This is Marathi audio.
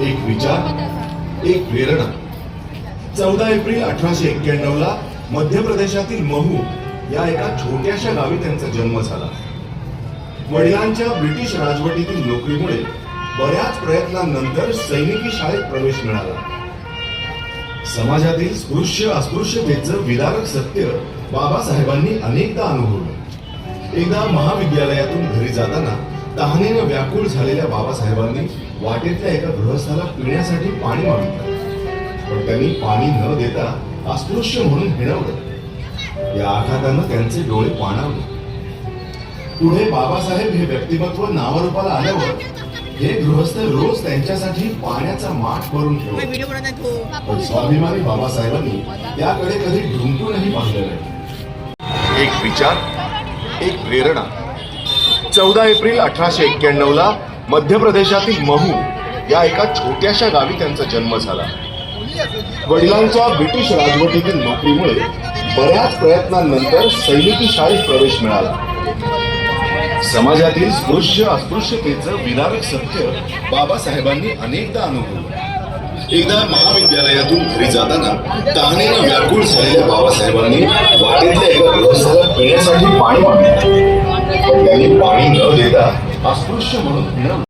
एक विचार एक प्रेरणा. चौदा एप्रिल अठराशे एक्क्याण्णव ला मध्य प्रदेशातील महू या एका छोट्याशा गावी त्यांचा जन्म झाला. वडिलांच्या ब्रिटिश राजवटीतील नोकरीमुळे बऱ्याच प्रयत्नांनंतर सैनिकी शाळेत प्रवेश मिळाला. समाजातील स्पृश्य अस्पृश्यतेचं विदारक सत्य बाबासाहेबांनी अनेकदा अनुभवलं. एकदा महाविद्यालयातून घरी जाताना तहानेनं व्याकुळ झालेल्या बाबासाहेबांनी वाटेतल्या एका गृहस्थाला पिण्यासाठी पाणी मागितलं. पण त्यांनी पाणी न देता अस्पृश्य म्हणून हिणवलं. या आघातानं त्यांचे डोळे पाणावले. पुढे बाबासाहेब हे व्यक्तिमत्व नावरूपाला आल्यावर हे गृहस्थ रोज त्यांच्यासाठी पाण्याचा माठ करून ठेवले पण स्वाभिमानी बाबासाहेबांनी याकडे कधी ढुंकूनही पाहिलं नाही. एक विचार एक प्रेरणा चौदा एप्रिल अठराशे एक्क्याण्णवला मध्य प्रदेशातील महू या एका छोट्याशा गावी त्यांचा जन्म झाला. वडिलांच्या ब्रिटिश राजवटीतील नोकरीमुळे बऱ्याच प्रयत्नांनंतर सैनिकी शाळेत प्रवेश मिळाला. समाजातील स्पृश्य अस्पृश्यतेचं विदारक सत्य बाबासाहेबांनी अनेकदा अनुभवलं. एकदा महाविद्यालयातून घरी जाताना तहानेनं व्याकुळ झालेल्या बाबासाहेबांनी वाटेतल्या एका गृहस्थाला पिण्यासाठी पाणी मागितलं. पण त्यांनी